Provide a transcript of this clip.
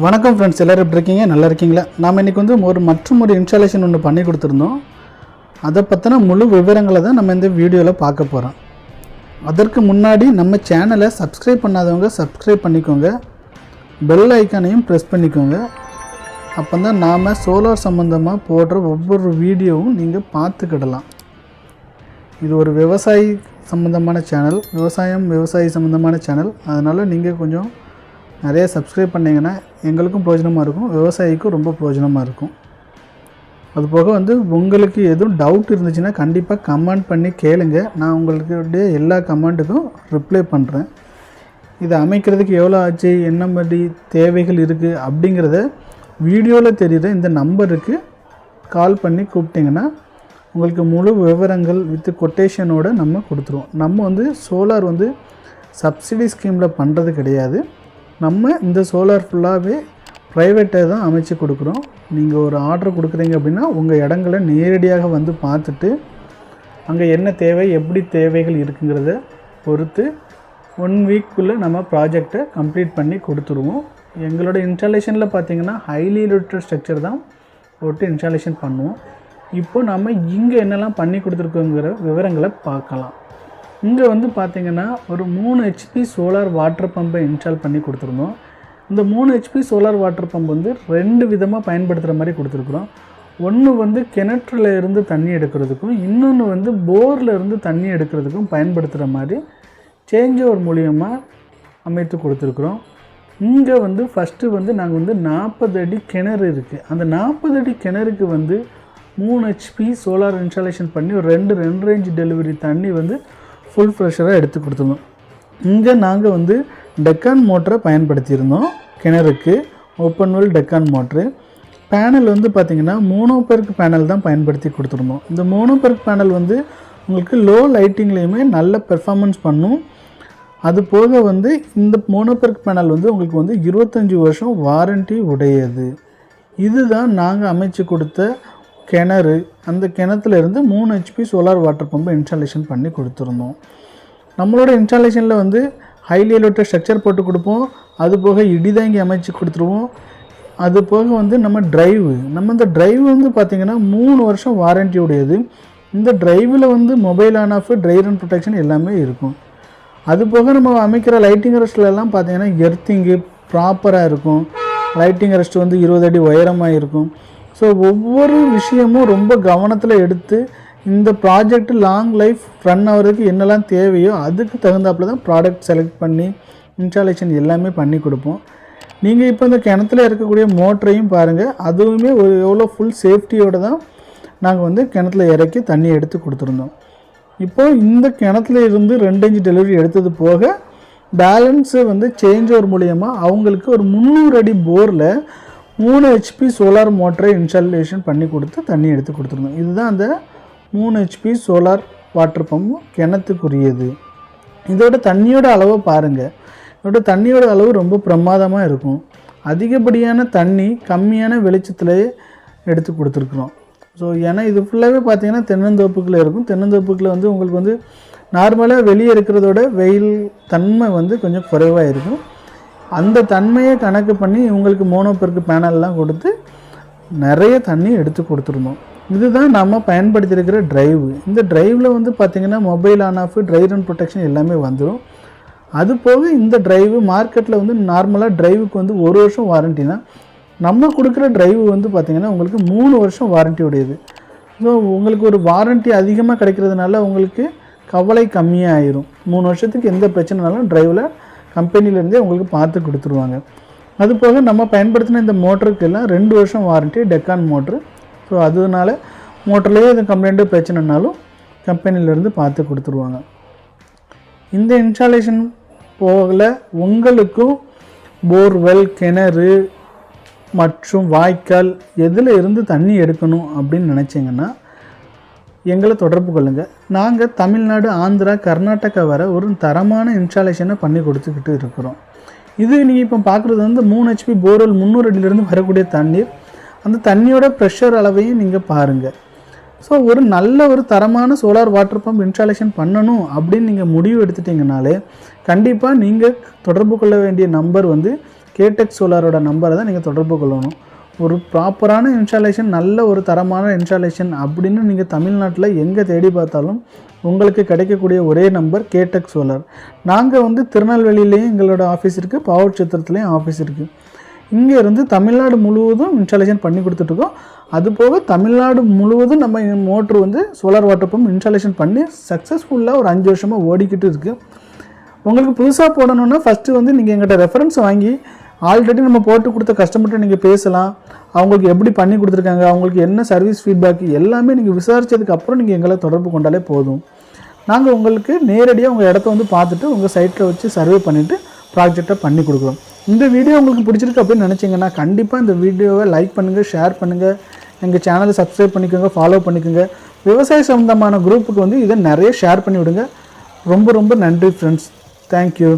வணக்கம் ஃப்ரெண்ட்ஸ் எல்லோரும் எப்படி இருக்கீங்க? நல்லா இருக்கீங்களா? நாம் இன்றைக்கி வந்து ஒரு மற்றும் ஒரு இன்ஸ்டாலேஷன் ஒன்று பண்ணி கொடுத்துருந்தோம். அதை பற்றின முழு விவரங்களை தான் நம்ம இந்த வீடியோவில் பார்க்க போகிறோம் அதற்கு முன்னாடி நம்ம சேனலை சப்ஸ்கிரைப் பண்ணாதவங்க சப்ஸ்கிரைப் பண்ணிக்கோங்க. பெல் ஐக்கானையும் ப்ரெஸ் பண்ணிக்கோங்க. அப்போ தான் நாம் சோலார் சம்மந்தமாக போடுற ஒவ்வொரு வீடியோவும் நீங்கள் பார்த்துக்கிடலாம். இது ஒரு விவசாயி சம்மந்தமான சேனல் விவசாயம் விவசாயி சம்மந்தமான சேனல் அதனால் நீங்கள் கொஞ்சம் நிறைய சப்ஸ்கிரைப் பண்ணிங்கன்னா எங்களுக்கும் பிரயோஜனமாக இருக்கும். விவசாயிக்கும் ரொம்ப பிரயோஜனமாக இருக்கும். அதுபோக வந்து உங்களுக்கு எதுவும் டவுட் இருந்துச்சுன்னா கண்டிப்பாக கமெண்ட் பண்ணி கேளுங்க. நான் உங்களுக்கு எல்லா கமெண்ட்டுக்கும் ரிப்ளை பண்ணுறேன் இதை அமைக்கிறதுக்கு எவ்வளோ ஆச்சு என்ன மாதிரி தேவைகள் இருக்குது அப்படிங்கிறத வீடியோவில் தெரியுற இந்த நம்பருக்கு கால் பண்ணி கூப்பிட்டிங்கன்னா உங்களுக்கு முழு விவரங்கள் வித் கொட்டேஷனோடு நம்ம கொடுத்துருவோம். நம்ம வந்து சோலார் வந்து சப்சிடி ஸ்கீமில் பண்ணுறது கிடையாது. நம்ம இந்த சோலார் ஃபுல்லாகவே ப்ரைவேட்டை தான் அமைச்சு கொடுக்குறோம். நீங்கள் ஒரு ஆர்டர் கொடுக்குறீங்க அப்படின்னா உங்கள் இடங்களை நேரடியாக வந்து பார்த்துட்டு அங்கே என்ன தேவை எப்படி தேவைகள் இருக்குங்கிறத பொறுத்து ஒன் வீக்குள்ளே நம்ம ப்ராஜெக்டை கம்ப்ளீட் பண்ணி கொடுத்துருவோம். எங்களோட இன்ஸ்டாலேஷனில் பார்த்தீங்கன்னா ஹைலி லிட்டர் ஸ்ட்ரக்சர் தான் போட்டு இன்ஸ்டாலேஷன் பண்ணுவோம். இப்போ நம்ம இங்கே என்னெல்லாம் பண்ணி கொடுத்துருக்கோங்கிற விவரங்களை பார்க்கலாம். இங்கே வந்து பார்த்திங்கன்னா ஒரு மூணு ஹெச்பி சோலார் வாட்டர் பம்பை இன்ஸ்டால் பண்ணி கொடுத்துருந்தோம். இந்த மூணு ஹெச்பி சோலார் வாட்டர் பம்ப் வந்து ரெண்டு விதமாக பயன்படுத்துகிற மாதிரி கொடுத்துருக்குறோம். ஒன்று வந்து கிணற்றுல இருந்து தண்ணி எடுக்கிறதுக்கும் இன்னொன்று வந்து போரில் இருந்து தண்ணி எடுக்கிறதுக்கும் பயன்படுத்துகிற மாதிரி சேஞ்ச் ஓவர் மூலியமாக அமைத்து கொடுத்துருக்குறோம். இங்கே வந்து ஃபஸ்ட்டு வந்து நாங்கள் வந்து நாற்பது அடி கிணறு இருக்குது அந்த நாற்பது அடி கிணறுக்கு வந்து மூணு ஹெச்பி சோலார் இன்ஸ்டாலேஷன் பண்ணி ஒரு ரெண்டு ரெண்டு ரேஞ்ச் டெலிவரி தண்ணி வந்து ஃபுல் ப்ரெஷராக எடுத்து கொடுத்துருந்தோம் இங்கே நாங்கள் வந்து டெக்கான் மோட்டரை பயன்படுத்தியிருந்தோம். கிணறுக்கு open well Deccan motor panel வந்து பார்த்திங்கன்னா மோனோபெர்க் பேனல் தான் பயன்படுத்தி கொடுத்துருந்தோம் இந்த மோனோபெர்க் பேனல் வந்து உங்களுக்கு லோ லைட்டிங்லேயுமே நல்ல பெர்ஃபார்மன்ஸ் பண்ணும். அது போக வந்து இந்த மோனோபெர்க் பேனல் வந்து உங்களுக்கு வந்து இருபத்தஞ்சி வருஷம் வாரண்டி உடையது. இதுதான் நாங்கள் அமைச்சு கொடுத்த கிணறு அந்த கிணத்துலேருந்து மூணு ஹெச்பி சோலார் வாட்டர் பம்பை இன்ஸ்டாலேஷன் பண்ணி கொடுத்துருந்தோம். நம்மளோட இன்ஸ்டாலேஷனில் வந்து ஹைலி எலோட்டர் ஸ்ட்ரக்சர் போட்டு கொடுப்போம். அது போக இடிதாங்கி அமைச்சு கொடுத்துருவோம். அது போக வந்து நம்ம ட்ரைவு நம்ம இந்த ட்ரைவ் வந்து பார்த்திங்கன்னா மூணு வருஷம் வாரண்டி உடையது. இந்த ட்ரைவில் வந்து mobile on off drive and protection எல்லாமே இருக்கும். அது போக நம்ம அமைக்கிற லைட்டிங் ரெஸ்ட்லலாம் பார்த்தீங்கன்னா எர்த்திங்கு ப்ராப்பராக இருக்கும். லைட்டிங் ரெஸ்ட் வந்து இருபது அடி உயரமாக இருக்கும். ஸோ ஒவ்வொரு விஷயமும் ரொம்ப கவனத்தில் எடுத்து இந்த ப்ராஜெக்ட் லாங் லைஃப் ரன் ஆகிறதுக்கு என்னெல்லாம் தேவையோ அதுக்கு தகுந்தாப்புல தான் ப்ராடக்ட் செலக்ட் பண்ணி இன்ஸ்டாலேஷன் எல்லாமே பண்ணி கொடுப்போம். நீங்கள் இப்போ இந்த கிணத்துல இருக்கக்கூடிய மோட்டரையும் பாருங்கள் அதுவுமே ஒரு எவ்வளோ ஃபுல் சேஃப்டியோடு தான் நாங்கள் வந்து கிணத்துல இறக்கி தண்ணி எடுத்து கொடுத்துருந்தோம். இப்போ இந்த கிணத்துல இருந்து ரெண்டு டெலிவரி எடுத்தது போக பேலன்ஸு வந்து சேஞ்ச் ஓவர் மூலியமாக அவங்களுக்கு ஒரு முந்நூறு அடி போரில் மூணு ஹெச்பி சோலார் மோட்டரை இன்ஸ்டாலேஷன் பண்ணி கொடுத்து தண்ணி எடுத்து கொடுத்துருந்தோம் இதுதான் அந்த மூணு ஹெச்பி சோலார் வாட்டர் பம்பு கிணத்துக்குரியது. இதோட தண்ணியோட அளவை பாருங்கள் இதோட தண்ணியோட அளவு ரொம்ப பிரமாதமாக இருக்கும். அதிகப்படியான தண்ணி கம்மியான வெளிச்சத்துலேயே எடுத்து கொடுத்துருக்குறோம். ஸோ ஏன்னா இது ஃபுல்லாகவே பார்த்திங்கன்னா தென்னந்தோப்புக்கில் இருக்கும். தென்னந்தோப்புக்கில் வந்து உங்களுக்கு வந்து நார்மலாக வெளியே இருக்கிறதோட வெயில் தன்மை வந்து கொஞ்சம் குறைவாக இருக்கும். அந்த தன்மையை கணக்கு பண்ணி இவங்களுக்கு மோனோபெருக்கு பேனல்லாம் கொடுத்து நிறைய தண்ணி எடுத்து கொடுத்துருந்தோம் இதுதான் நம்ம பயன்படுத்தியிருக்கிற டிரைவு இந்த டிரைவில் வந்து பார்த்திங்கன்னா mobile on off dry run protection எல்லாமே வந்துடும். அது போக இந்த டிரைவு மார்க்கெட்டில் வந்து நார்மலாக டிரைவுக்கு வந்து ஒரு வருஷம் வாரண்டினா நம்ம கொடுக்குற ட்ரைவ் வந்து பார்த்திங்கன்னா உங்களுக்கு மூணு வருஷம் வாரண்டி உடையது. ஸோ உங்களுக்கு ஒரு வாரண்டி அதிகமாக கிடைக்கிறதுனால உங்களுக்கு கவலை கம்மியாக ஆயிரும் மூணு வருஷத்துக்கு எந்த பிரச்சனைனாலும் டிரைவில் கம்பெனிலேருந்தே உங்களுக்கு பார்த்து கொடுத்துருவாங்க. அது போக நம்ம பயன்படுத்தின இந்த மோட்டருக்கு எல்லாம் ரெண்டு வருஷம் வாரண்ட்டி டெக்கான் மோட்ரு ஸோ அதனால மோட்டர்லேயே எதுவும் கம்ப்ளைண்ட்டு பிரச்சனைனாலும் கம்பெனிலேருந்து பார்த்து கொடுத்துருவாங்க. இந்த இன்ஸ்டாலேஷன் போகல உங்களுக்கும் போர்வெல் கிணறு மற்றும் வாய்க்கால் எதில் இருந்து தண்ணி எடுக்கணும் அப்படின்னு நினச்சிங்கன்னா எங்களை தொடர்பு கொள்ளுங்கள் நாங்கள் தமிழ்நாடு ஆந்திரா கர்நாடகா வர ஒரு தரமான இன்ஸ்டாலேஷனை பண்ணி கொடுத்துக்கிட்டு இருக்கிறோம். இது நீங்கள் இப்போ பார்க்குறது வந்து மூணு ஹெச்பி போர்வெல் முந்நூறு அடியிலேருந்து வரக்கூடிய தண்ணீர். அந்த தண்ணியோட ப்ரெஷர் அளவையும் நீங்கள் பாருங்கள் ஸோ ஒரு நல்ல ஒரு தரமான சோலார் வாட்டர் பம்ப் இன்ஸ்டாலேஷன் பண்ணணும் அப்படின்னு நீங்கள் முடிவு எடுத்துட்டிங்கனாலே கண்டிப்பாக நீங்கள் தொடர்பு கொள்ள வேண்டிய நம்பர் வந்து கேடெக் சோலாரோட நம்பரை தான் நீங்கள் தொடர்பு கொள்ளணும். ஒரு ப்ராப்பரான இன்ஸ்டாலேஷன் நல்ல ஒரு தரமான இன்ஸ்டாலேஷன் அப்படின்னு நீங்கள் தமிழ்நாட்டில் எங்கே தேடி பார்த்தாலும் உங்களுக்கு கிடைக்கக்கூடிய ஒரே நம்பர் கேடெக் சோலார் நாங்கள் வந்து திருநெல்வேலியிலேயும் எங்களோட ஆஃபீஸ் இருக்குது பாவூர் சித்திரத்துலேயும் ஆஃபீஸ் இருக்குது இங்கே இருந்து தமிழ்நாடு முழுவதும் இன்ஸ்டாலேஷன் பண்ணி கொடுத்துட்ருக்கோம் அது போக தமிழ்நாடு முழுவதும் நம்ம மோட்ரு வந்து சோலார் வாட்டர் பம்ப் இன்ஸ்டாலேஷன் பண்ணி சக்ஸஸ்ஃபுல்லாக ஒரு அஞ்சு வருஷமாக ஓடிக்கிட்டு இருக்குது உங்களுக்கு புதுசாக போடணுன்னா ஃபஸ்ட்டு வந்து நீங்கள் எங்கிட்ட ரெஃபரன்ஸ் வாங்கி ஆல்ரெடி நம்ம போட்டு கொடுத்த கஸ்டமர்கிட்ட நீங்கள் பேசலாம். அவங்களுக்கு எப்படி பண்ணி கொடுத்துருக்காங்க அவங்களுக்கு என்ன சர்வீஸ் ஃபீட்பேக் எல்லாமே நீங்கள் விசாரித்ததுக்கப்புறம் நீங்கள் எங்களை தொடர்பு கொண்டாலே போதும். நாங்கள் உங்களுக்கு நேரடியாக உங்கள் இடத்த வந்து பார்த்துட்டு உங்கள் சைட்டில் வச்சு சர்வே பண்ணிவிட்டு ப்ராஜெக்டை பண்ணி கொடுக்குறோம். இந்த வீடியோ உங்களுக்கு பிடிச்சிருக்கு அப்படின்னு நினச்சிங்கன்னா கண்டிப்பாக இந்த வீடியோவை லைக் பண்ணுங்கள் ஷேர் பண்ணுங்கள் எங்கள் சேனலை சப்ஸ்கிரைப் பண்ணிக்கோங்க ஃபாலோ பண்ணிக்கோங்க. விவசாய சம்மந்தமான குரூப்புக்கு வந்து இதை நிறைய ஷேர் பண்ணி விடுங்க ரொம்ப ரொம்ப நன்றி ஃப்ரெண்ட்ஸ் தேங்க்யூ